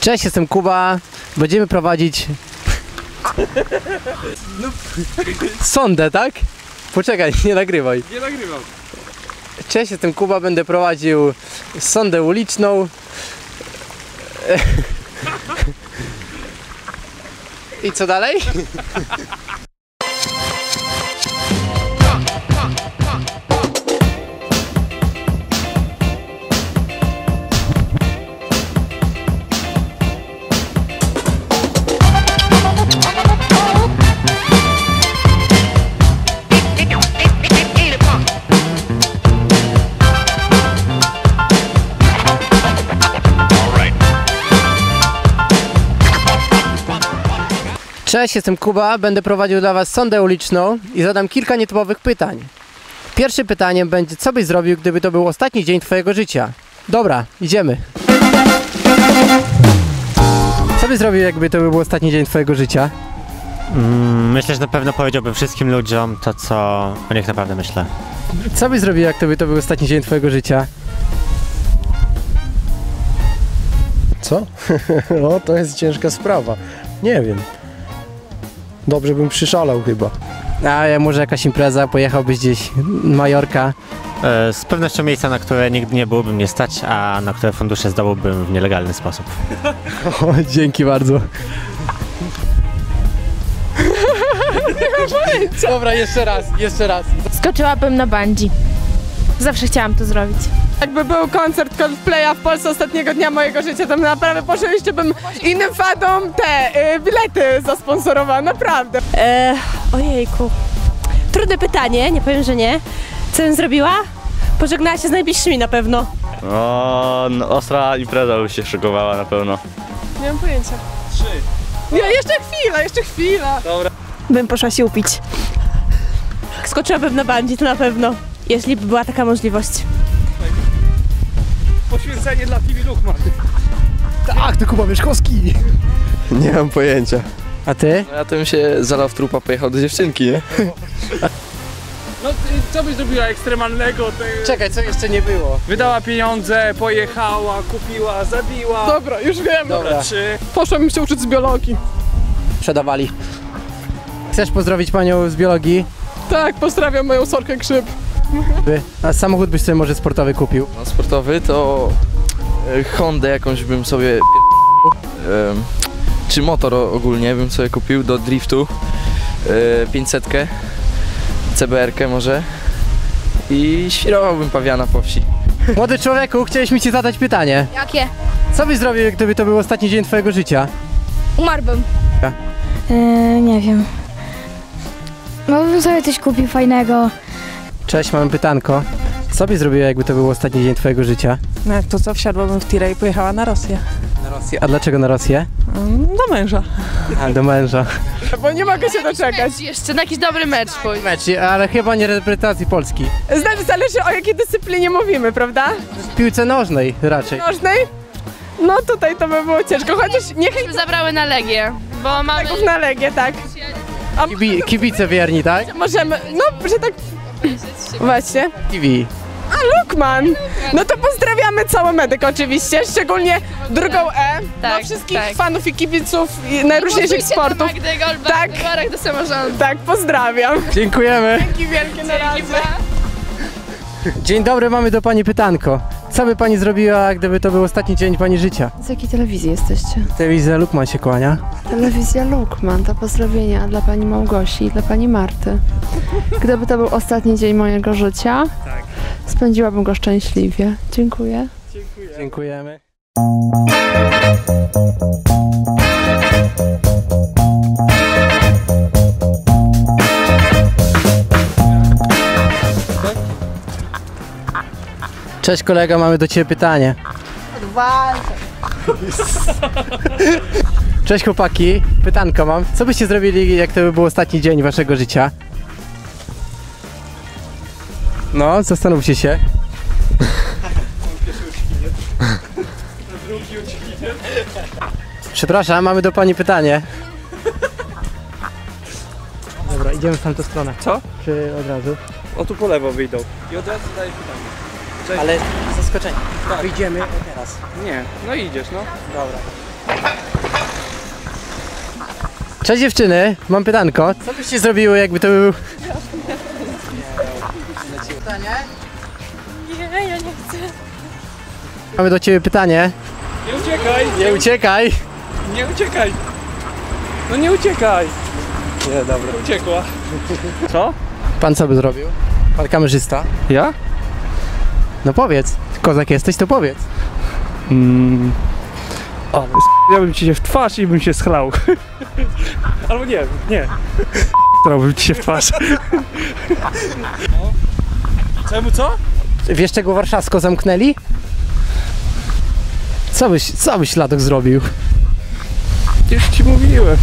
Cześć, jestem Kuba. Będziemy prowadzić. Sondę, tak? Poczekaj, nie nagrywaj. Nie nagrywam. Cześć, jestem Kuba. Będę prowadził sondę uliczną. I co dalej? Cześć, jestem Kuba. Będę prowadził dla Was sondę uliczną i zadam kilka nietypowych pytań. Pierwsze pytanie będzie, co byś zrobił, gdyby to był ostatni dzień Twojego życia? Dobra, idziemy. Co byś zrobił, jakby to był ostatni dzień Twojego życia? Mm, Myślę, że na pewno powiedziałbym wszystkim ludziom to, co o nich naprawdę myślę. Co byś zrobił, jak to by to był ostatni dzień Twojego życia? Co? o, to jest ciężka sprawa. Nie wiem. Dobrze bym przyszalał chyba. A ja może jakaś impreza, pojechałbyś gdzieś, Majorka. E, Z pewnością miejsca, na które nigdy nie byłoby mnie stać, a na które fundusze zdobyłbym w nielegalny sposób. O, dzięki bardzo. Dobra, jeszcze raz, jeszcze raz. Skoczyłabym na bungee. Zawsze chciałam to zrobić. Jakby był koncert Coldplaya w Polsce ostatniego dnia mojego życia, to naprawdę poszedliście bym innym fadom te y, bilety zasponsorowała, naprawdę. E, ojejku. Trudne pytanie, nie powiem, że nie. Co bym zrobiła? Pożegnała się z najbliższymi na pewno. O, no, ostra impreza już się szykowała na pewno. Nie mam pojęcia. Trzy. Nie, jeszcze chwila, jeszcze chwila. Bym poszła się upić. Skoczyłabym na to na pewno. Jeśli by była taka możliwość. Poświęcenie dla TV Luchman. Tak, to Kuba Mieszkowski. Nie mam pojęcia. A ty? No ja to bym się zalał w trupa, pojechał do dziewczynki, nie? No co byś zrobiła ekstremalnego? Ty... Czekaj, co jeszcze nie było? Wydała pieniądze, pojechała, kupiła, zabiła. Dobra, już wiem. Dobra. Czy Poszłabym się uczyć z biologii. Sprzedawali. Chcesz pozdrowić panią z biologii? Tak, pozdrawiam moją sorkę Krzyp. A samochód byś sobie może sportowy kupił? No sportowy to e, Hondę jakąś bym sobie em, czy motor ogólnie bym sobie kupił do driftu. E, 500, CBR-kę może i świrowałbym pawiana po wsi. Młody człowieku, chcieliśmy ci zadać pytanie. Jakie? Co byś zrobił, gdyby to był ostatni dzień twojego życia? Umarłbym. E, nie wiem. No bym sobie coś kupił fajnego. Cześć, mamy pytanko. Co byś zrobił, jakby to był ostatni dzień twojego życia? No jak to co, wsiadłabym w tirę i pojechała na Rosję. Na Rosję. A dlaczego na Rosję? Do męża. A, do męża. Bo nie mogę się doczekać. Jeszcze na jakiś dobry mecz pójdź. Mecz, ale chyba nie reprezentacji Polski. Znaczy, zależy o jakiej dyscyplinie mówimy, prawda? W piłce nożnej raczej. Nożnej? No tutaj to by było ciężko, chociaż niech Zabrały na Legię, bo mamy... Legiów na Legię, tak. Kibi, kibice wierni, tak? możemy, no, że tak... Właśnie. Kiwi. Lukman! No to pozdrawiamy całą medyk oczywiście, szczególnie drugą E, Tak, no wszystkich tak. fanów i kibiców i najróżniejszych sportów. Magdy Goldberg, Tak. wyborach do samorządu. Tak, pozdrawiam. Dziękujemy. Dzięki wielkie na razie. Dzień dobry, mamy do pani pytanko. Co by pani zrobiła, gdyby to był ostatni dzień pani życia? Z jakiej telewizji jesteście? Telewizja Lukman się kłania. Telewizja Lukman, to pozdrowienia dla pani Małgosi i dla pani Marty. Gdyby to był ostatni dzień mojego życia, spędziłabym go szczęśliwie. Dziękuję. Dziękujemy. Cześć kolega, mamy do Ciebie pytanie. Cześć chłopaki, pytanko mam. Co byście zrobili, jak to by był ostatni dzień Waszego życia? No, zastanówcie się. Przepraszam, mamy do Pani pytanie. Dobra, idziemy w tamtą stronę. Co? Czy od razu? O tu po lewo wyjdą. I od razu daję pytanie. Ale zaskoczenie. Tak. Wyjdziemy teraz. Nie, no idziesz, no. Dobra. Cześć dziewczyny, mam pytanko. Co byście zrobiły, jakby to był... Nie, ja nie chcę. Mamy do ciebie pytanie. Nie uciekaj! Nie uciekaj! Nie uciekaj! No nie uciekaj! Nie, dobra. Uciekła. Co? Pan co by zrobił? Pan kamerzysta? Ja? No powiedz. Kozak jesteś, to powiedz. Mm. O, ja bym ci się w twarz i bym się schlał. Albo nie, nie. Strałbym ci się w twarz. Czemu co? Wiesz czego Warszawsko zamknęli? Co byś, co byś Ladok zrobił? Już ci mówiłem.